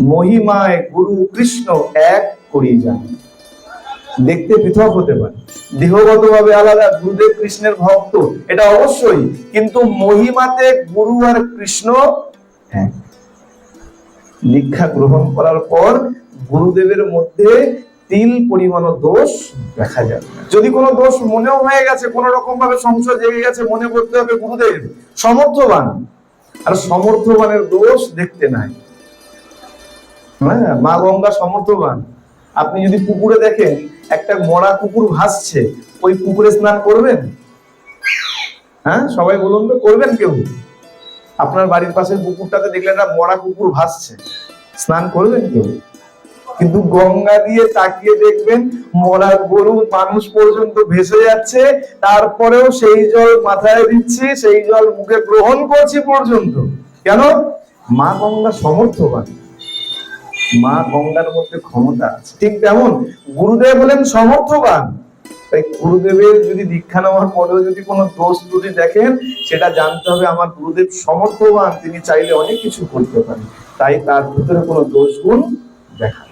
মহিমায় গুরু কৃষ্ণ এক করিয়ে যান। দেখতে পৃথক হতে পারে। দেহগতভাবে আলাদা, গুরুদেব কৃষ্ণের ভক্ত, এটা অবশ্যই, কিন্তু মহিমাতে গুরু আর কৃষ্ণ দীক্ষা গ্রহণ করার পর গুরুদেবের মধ্যে তিল পরিমাণ দোষ দেখা না। যদি কোনো দোষ মনেও হয়ে গেছে, কোন রকম ভাবে সংশয় জেগে গেছে, মনে করতে হবে গুরুদেব সমর্থবান। আর সমর্থবানের দোষ দেখতে নাই। হ্যাঁ মা গঙ্গা সমর্থবান। আপনি যদি পুকুরে দেখেন, একটা মরা কুকুর ভাসছে, ওই পুকুরে স্নান করবেন? হ্যাঁ সবাই বলুন তো, করবেন কেউ? আপনার বাড়ির পাশের পুকুরটাতে দেখলেন না মরা কুকুর ভাসছে? স্নান করবেন কেউ? কিন্তু গঙ্গা দিয়ে তাকিয়ে দেখবেন, মরা গরু মানুষ পর্যন্ত ভেসে যাচ্ছে, তারপরেও সেই জল মাথায় দিচ্ছি, সেই জল মুখে গ্রহণ করছি পর্যন্ত। কেন? মা গঙ্গা সমর্থবান। মা গঙ্গার মধ্যে ক্ষমতা আছে। ঠিক তেমন গুরুদেব হলেন সমর্থবান। তাই গুরুদেবের যদি দীক্ষা নেওয়ার পরেও যদি কোনো দোষ যদি দেখেন, সেটা জানতে হবে আমার গুরুদেব সমর্থবান, তিনি চাইলে অনেক কিছু করতে পারেন। তাই তার ভিতরে কোনো দোষ গুণ দেখা